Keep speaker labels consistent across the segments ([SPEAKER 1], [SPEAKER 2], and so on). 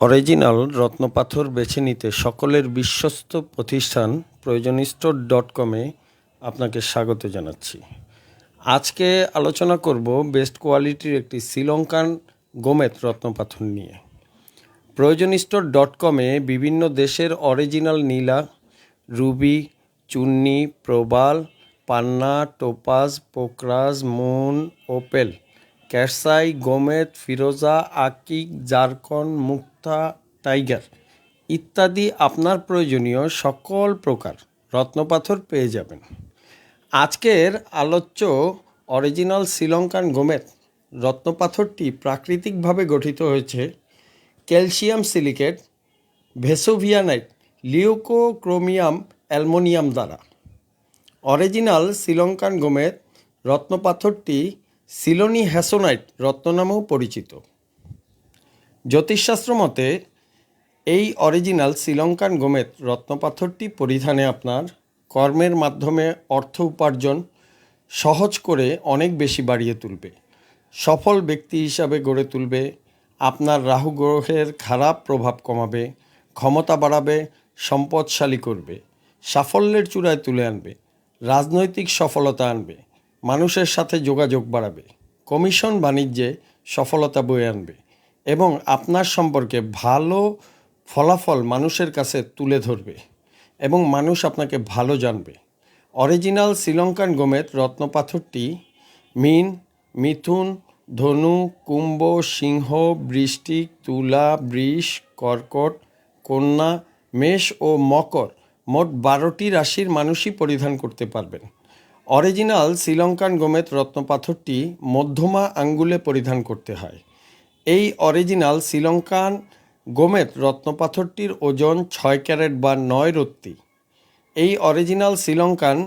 [SPEAKER 1] Original রত্নপাথর বেছে নিতে সকলের বিশ্বস্ত প্রতিষ্ঠান প্রয়োজন স্টোর ডট কমে আপনাকে স্বাগত জানাচ্ছি। আজকে আলোচনা করব বেস্ট কোয়ালিটির একটি শ্রীলঙ্কান গোমেত রত্নপাথর নিয়ে। প্রয়োজন স্টোর ডট কমে বিভিন্ন দেশের অরিজিনাল নীলা, রুবি, চুন্নি, প্রবাল, পান্না টোপাজ পোকরাজ, মুন, ওপেল ক্যারসাই গোমেদ, ফিরোজা, আকিক, জারকন, মুক্তা, টাইগার ইত্যাদি আপনার প্রয়োজনীয় সকল প্রকার রত্নপাথর পেয়ে যাবেন। আজকের আলোচ্য অরিজিনাল শ্রীলঙ্কান গোমেদ রত্নপাথরটি প্রাকৃতিকভাবে গঠিত হয়েছে ক্যালসিয়াম সিলিকেট, ভেসোভিয়ানাইট লিওকোক্রোমিয়াম অ্যালমোনিয়াম দ্বারা। অরিজিনাল শ্রীলঙ্কান গোমেদ রত্নপাথরটি সিলোনি হ্যাসোনাইট রত্ন নামেও পরিচিত। জ্যোতিষশাস্ত্র মতে, এই অরিজিনাল শ্রীলঙ্কান গোমেত রত্নপাথরটি পরিধানে আপনার কর্মের মাধ্যমে অর্থ উপার্জন সহজ করে অনেক বেশি বাড়িয়ে তুলবে। সফল ব্যক্তি হিসাবে গড়ে তুলবে, আপনার রাহু গ্রহের খারাপ প্রভাব কমাবে, ক্ষমতা বাড়াবে, সম্পদশালী করবে, সাফল্যের চূড়ায় তুলে আনবে, রাজনৈতিক সফলতা আনবে মানুষের সাথে যোগাযোগ বাড়াবে, কমিশন বাণিজ্যে সফলতা বয়ে আনবে এবং আপনার সম্পর্কে ভালো ফলাফল মানুষের কাছে তুলে ধরবে এবং মানুষ আপনাকে ভালো জানবে। অরিজিনাল শ্রীলঙ্কান গোমেদ রত্নপাথরটি মিন, মিথুন, ধনু, কুম্ভ, সিংহ, বৃষ্টিক, তুলা, বৃষ, কর্কট, কন্যা, মেষ ও মকর মোট বারোটি রাশির মানুষই পরিধান করতে পারবেন। অরিজিনাল শ্রীলঙ্কান গোমেদ রত্নপাথরটি মধ্যমা আঙ্গুলে পরিধান করতে হয়। এই অরিজিনাল শ্রীলঙ্কান গোমেদ রত্নপাথরটির ওজন ছয় ক্যারেট বা নয় রত্তি। এই অরিজিনাল শ্রীলঙ্কান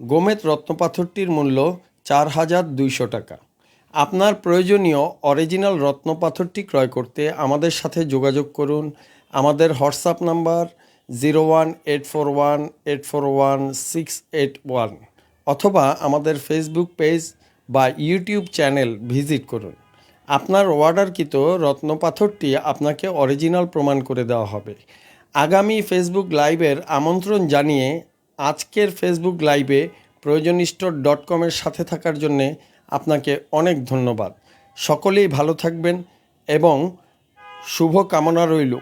[SPEAKER 1] গোমেদ রত্নপাথরটির মূল্য চার হাজার দুইশো টাকা। আপনার প্রয়োজনীয় অরিজিনাল রত্নপাথরটি ক্রয় করতে আমাদের সাথে যোগাযোগ করুন। আমাদের WhatsApp number zero one eight four one eight four one six eight one. অথবা আমাদের ফেসবুক পেজ বা ইউটিউব চ্যানেল ভিজিট করুন। আপনার অর্ডারকৃত রত্নপাথরটি আপনাকে অরিজিনাল প্রমাণ করে দেওয়া হবে। আগামী ফেসবুক লাইভের আমন্ত্রণ জানিয়ে আজকের ফেসবুক লাইভে প্রয়োজন স্টোর ডট কমের সাথে থাকার জন্যে আপনাকে অনেক ধন্যবাদ। সকলেই ভালো থাকবেন এবং শুভ কামনা রইল।